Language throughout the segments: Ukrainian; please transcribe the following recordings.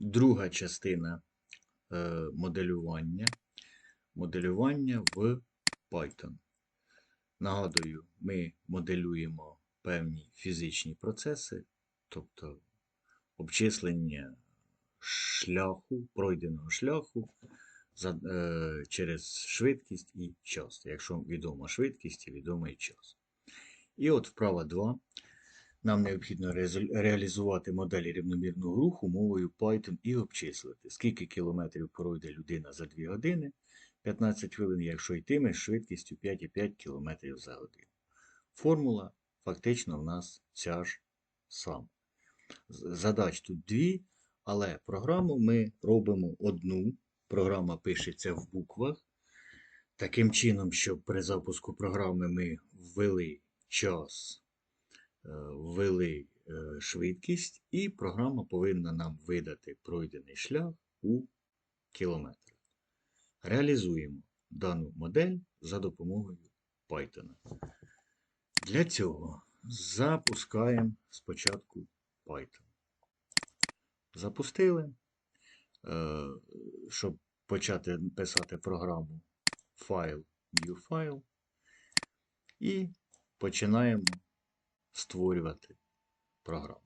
друга частина е, моделювання. Моделювання в Python. Нагадую, ми моделюємо певні фізичні процеси, тобто обчислення шляху, пройденого шляху за, е, через швидкість і час. Якщо відома швидкість і відомий час. І от вправа 2. Нам необхідно реалізувати модель рівномірного руху мовою Python і обчислити, скільки кілометрів пройде людина за 2 години, 15 хвилин, якщо йтиме з швидкістю 5,5 км за годину. Формула фактично в нас ця ж сама. Задач тут дві, але програму ми робимо одну. Програма пишеться в буквах. Таким чином, щоб при запуску програми ми ввели час, ввели е, швидкість, і програма повинна нам видати пройдений шлях у кілометрах. Реалізуємо дану модель за допомогою Python. Для цього запускаємо спочатку Python. Запустили. Е, Щоб почати писати програму файл, new file. І починаємо створювати програму.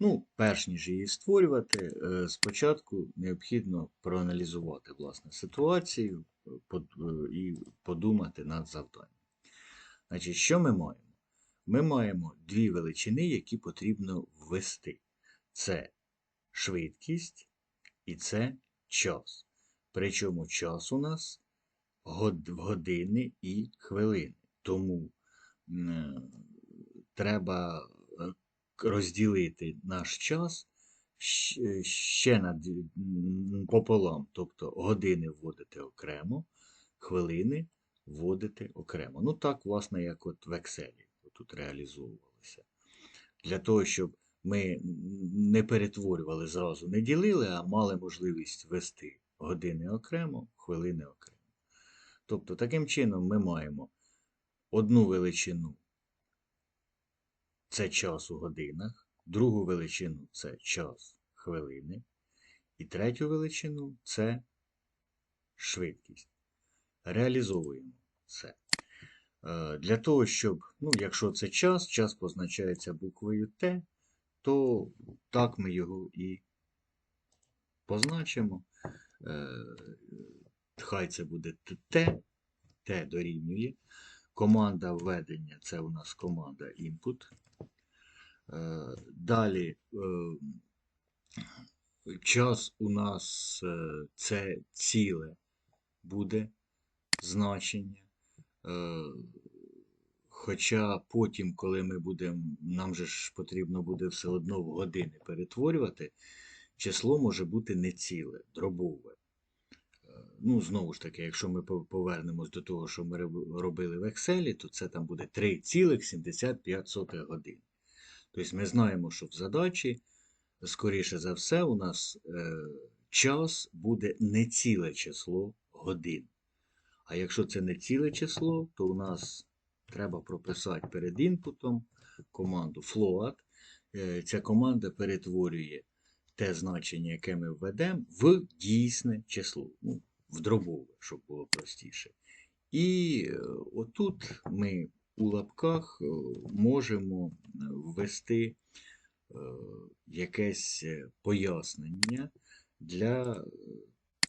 Ну, перш ніж її створювати, е, спочатку необхідно проаналізувати власне ситуацію е, е, і подумати над завданням. Значить, що ми маємо? Ми маємо дві величини, які потрібно ввести. Це швидкість і це час. Причому час у нас год- години і хвилини. Тому треба е, розділити наш час ще на пополам. Тобто години вводити окремо, хвилини вводити окремо. Ну так, власне, як от в Excel тут реалізовувалося. Для того, щоб ми не перетворювали зразу, не ділили, а мали можливість ввести години окремо, хвилини окремо. Тобто, таким чином ми маємо одну величину це час у годинах, другу величину це час хвилини, і третю величину це швидкість. Реалізовуємо це. Е, Для того, щоб, ну, якщо це час, час позначається буквою Т, то так ми його і позначимо. Е, Хай це буде Т, Т дорівнює. Команда введення це у нас команда input. Далі е, час у нас е, це ціле буде значення. Е, Хоча потім, коли ми будемо, нам же ж потрібно буде все одно в години перетворювати, число може бути не ціле, дробове. Ну, знову ж таки, якщо ми повернемось до того, що ми робили в Excel, то це там буде 3,75 годин. Тобто ми знаємо, що в задачі, скоріше за все, у нас е, час буде не ціле число годин. А якщо це не ціле число, то у нас треба прописати перед інпутом команду float. Е, Ця команда перетворює те значення, яке ми введемо, в дійсне число, ну, в дробове, щоб було простіше. І е, отут ми у лапках е, можемо е, ввести е, якесь пояснення для,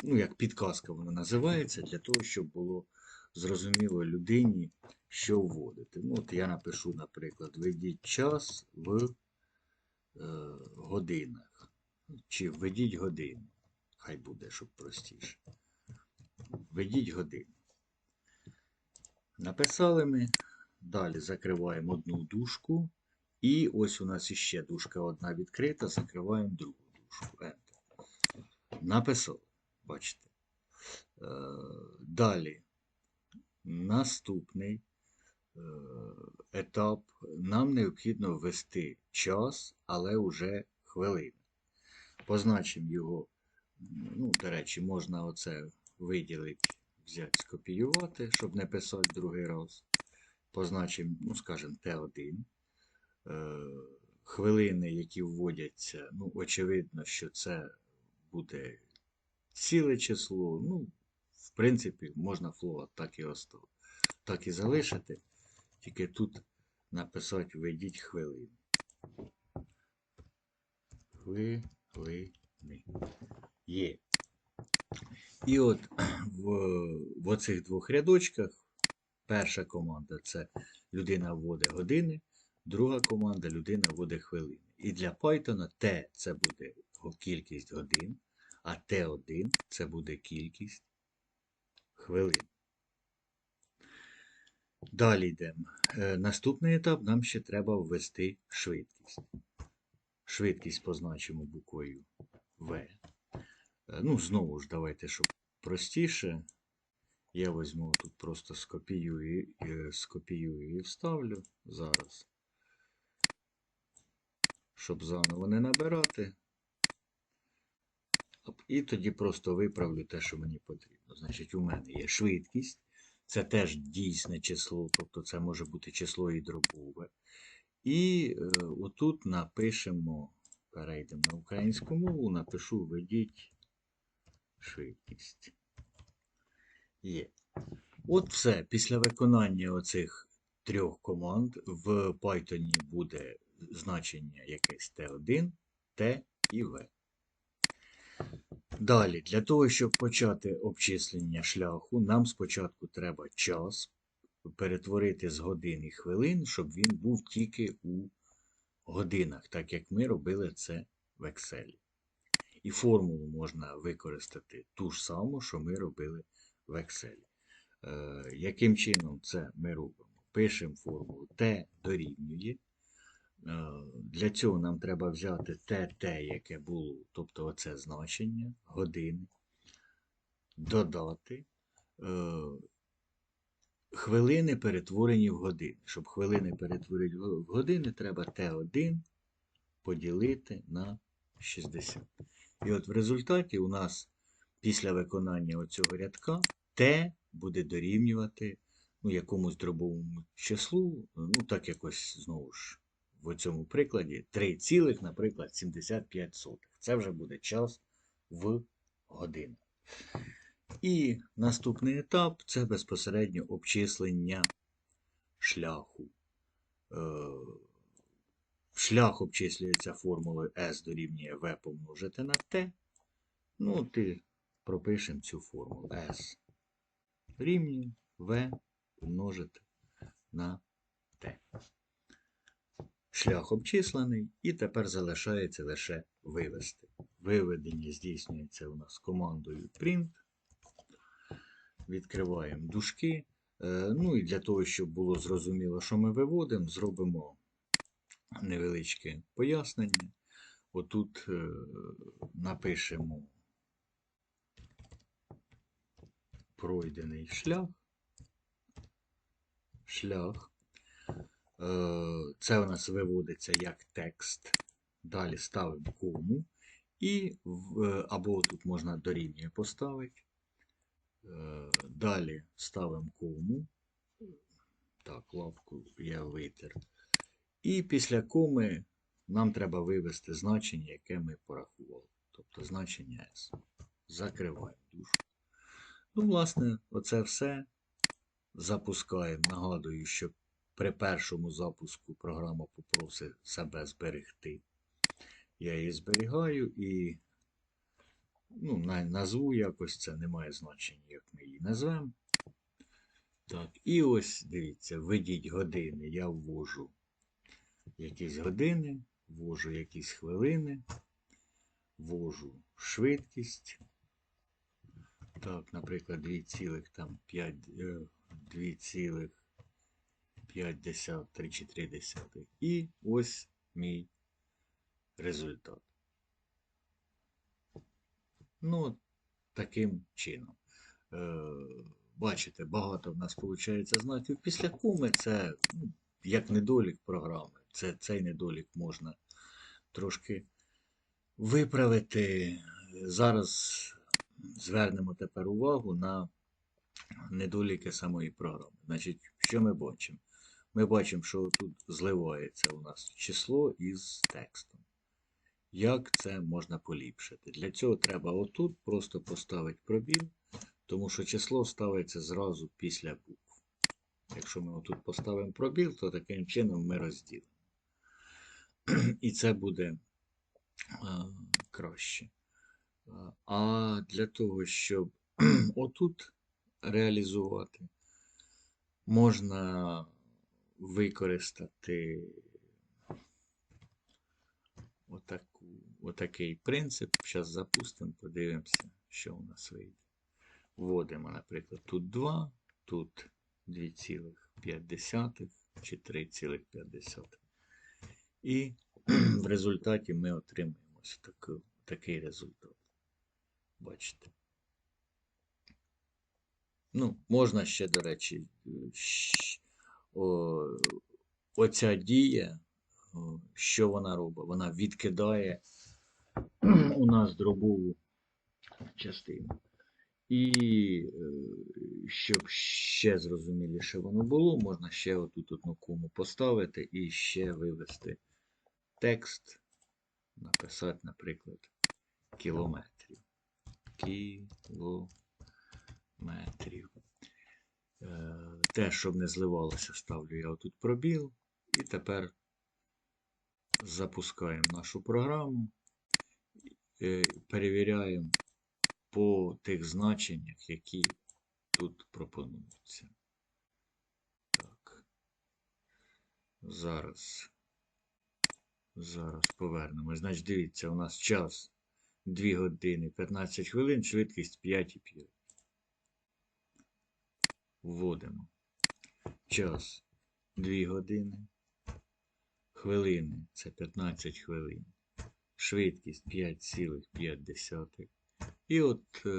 ну, як підказка вона називається, для того, щоб було зрозуміло людині, що вводити. Ну, от я напишу, наприклад, введіть час в годинах. Чи введіть годину. Хай буде, щоб простіше. Введіть годину. Написали ми. Далі закриваємо одну дужку. І ось у нас іще дужка одна відкрита, закриваємо другу дужку. Enter. Написали. Бачите. Е, Далі. Наступний е, етап. Нам необхідно ввести час, але вже хвилини. Позначимо його. Ну, до речі, можна оце виділити, взяти, скопіювати, щоб не писати другий раз. Позначимо, ну, скажімо, Т1. Е, хвилини, які вводяться, ну, очевидно, що це буде ціле число. Ну, в принципі, можна флоат так і остав, так і залишити. Тільки тут написати введіть хвилини. Хвилини. Є. І от в, в оцих двох рядочках перша команда це людина вводить години, друга команда людина вводить хвилини. І для Python T це буде кількість годин, а T1 це буде кількість хвилин. Далі йдемо. Е, Наступний етап нам ще треба ввести швидкість. Швидкість позначимо буквою В. Е, Ну, знову ж, давайте, щоб простіше. Я візьму тут просто скопіюю, е, скопіюю і вставлю зараз. Щоб заново не набирати. І тоді просто виправлю те, що мені потрібно. Значить, у мене є швидкість. Це теж дійсне число, тобто це може бути число і дробове. І е, отут напишемо, перейдемо на українську мову, напишу введіть швидкість. Є. От все. Після виконання оцих трьох команд в Python буде значення якесь T1, T і V. Далі, для того, щоб почати обчислення шляху, нам спочатку треба час перетворити з годин і хвилин, щоб він був тільки у годинах, так як ми робили це в Excel. І формулу можна використати ту ж саму, що ми робили в Excel. Е, яким чином це ми робимо? Пишемо формулу T дорівнює. Е, Для цього нам треба взяти те, яке було, тобто оце значення, години, додати е, хвилини перетворені в години. Щоб хвилини перетворити в години, треба Т1 поділити на 60. І от в результаті у нас після виконання оцього рядка Т буде дорівнювати ну, якомусь дробовому числу, ну так якось знову ж в цьому прикладі 3, цілих, наприклад, 75 сотих. Це вже буде час в годинах. І наступний етап це безпосередньо обчислення шляху. Е, Шлях обчислюється формулою S дорівнює V помножити на T. Ну, ти пропишемо цю формулу S рівнює V помножити на T. Шлях обчислений, і тепер залишається лише вивести. Виведення здійснюється у нас командою print. Відкриваємо дужки. Е, Ну і для того, щоб було зрозуміло, що ми виводимо, зробимо невеличке пояснення. Отут е, напишемо пройдений шлях. Шлях. Е, Це у нас виводиться як текст. Далі ставимо кому. І е, або тут можна дорівнює поставити. Е, Далі ставимо кому. Так, лапку я витер. І після коми нам треба вивести значення, яке ми порахували. Тобто значення S. Закриваємо дужку. Ну, власне, оце все. Запускаємо. Нагадую, що при першому запуску програма попросить себе зберегти. Я її зберігаю і ну, назву якось це не має значення, як ми її назвемо. Так, і ось дивіться, введіть години. Я ввожу якісь години, ввожу якісь хвилини, ввожу швидкість. Так, наприклад, 2,5, е, 2,5 І ось мій результат. Ну, таким чином. Е, бачите, багато в нас виходить знаків після куми. Це ну, як недолік програми. Це, цей недолік можна трошки виправити. Зараз звернемо тепер увагу на недоліки самої програми. Значить, що ми бачимо? Ми бачимо, що тут зливається у нас число із текстом. як це можна поліпшити. Для цього треба отут просто поставити пробіл, тому що число ставиться зразу після букв. Якщо ми отут поставимо пробіл, то таким чином ми розділимо. І це буде а, краще. А, для того, щоб отут реалізувати, можна використати отаку, отакий принцип. Зараз запустимо, подивимося, що у нас вийде. Вводимо, наприклад, тут 2, тут 2,5 чи 3,5. І в результаті ми отримаємо таку, такий результат. Бачите? Ну, можна ще, до речі, о, оця дія, що вона робить? Вона відкидає у нас дробову частину. І е, щоб ще зрозуміліше воно було, можна ще отут одну кому поставити і ще вивести текст, написати, наприклад, кілометрів. Кілометрів. Е, Те, щоб не зливалося, ставлю я отут пробіл. І тепер запускаємо нашу програму, е, перевіряємо по тих значеннях, які тут пропонуються. Так. Зараз. Зараз повернемось. Значить, дивіться, у нас час 2 години 15 хвилин, швидкість 5,5. Вводимо. Час 2 години. Хвилини це 15 хвилин. Швидкість 5,5. І от е,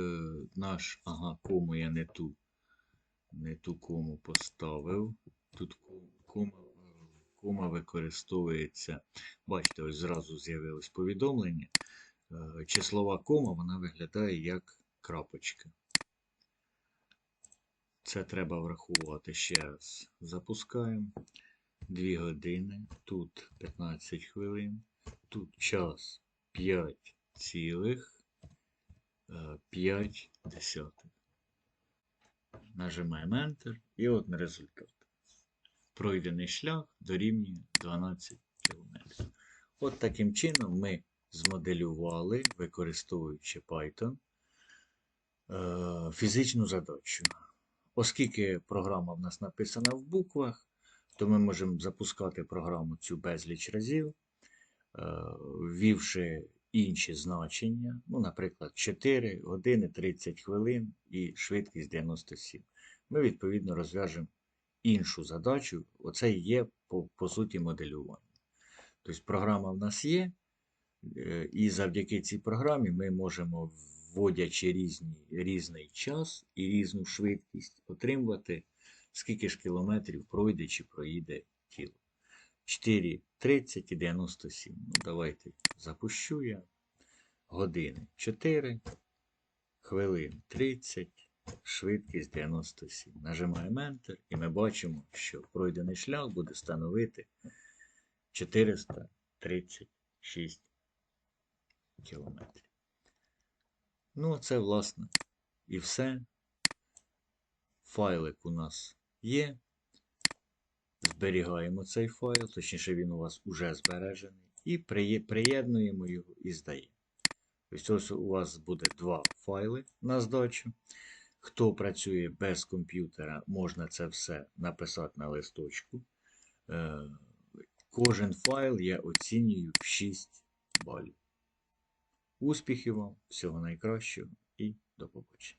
наш, ага, кому я не ту, не ту кому поставив. Тут кома, кома використовується. Бачите, ось зразу з'явилось повідомлення. Е, числова кома вона виглядає як крапочка. Це треба врахувати ще раз. Запускаємо. 2 години, тут 15 хвилин, тут час 5 цілих. 5 десятих. Нажимаємо Enter і от результат. Пройдений шлях дорівнює 12 км. От таким чином ми змоделювали, використовуючи Python, е, фізичну задачу. Оскільки програма в нас написана в буквах, то ми можемо запускати програму цю безліч разів, е, ввівши інші значення, ну, наприклад, 4 години 30 хвилин і швидкість 97. Ми, відповідно, розв'яжемо іншу задачу. Оце і є по, по суті моделювання. Тобто програма в нас є, і завдяки цій програмі ми можемо, вводячи різні, різний час і різну швидкість, отримувати, скільки ж кілометрів пройде чи проїде тіло. 4, 30 і 97. Ну, давайте запущу я. Години 4, хвилин 30, швидкість 97. Нажимаємо Enter і ми бачимо, що пройдений шлях буде становити 436 кілометрів. Ну, це, власне, і все. Файлик у нас є. Зберігаємо цей файл, точніше, він у вас уже збережений, і приєднуємо його і здаємо. Тобто ось у вас буде два файли на здачу. Хто працює без комп'ютера, можна це все написати на листочку. Е, Кожен файл я оцінюю в 6 балів. Успіхів вам, всього найкращого і до побачення.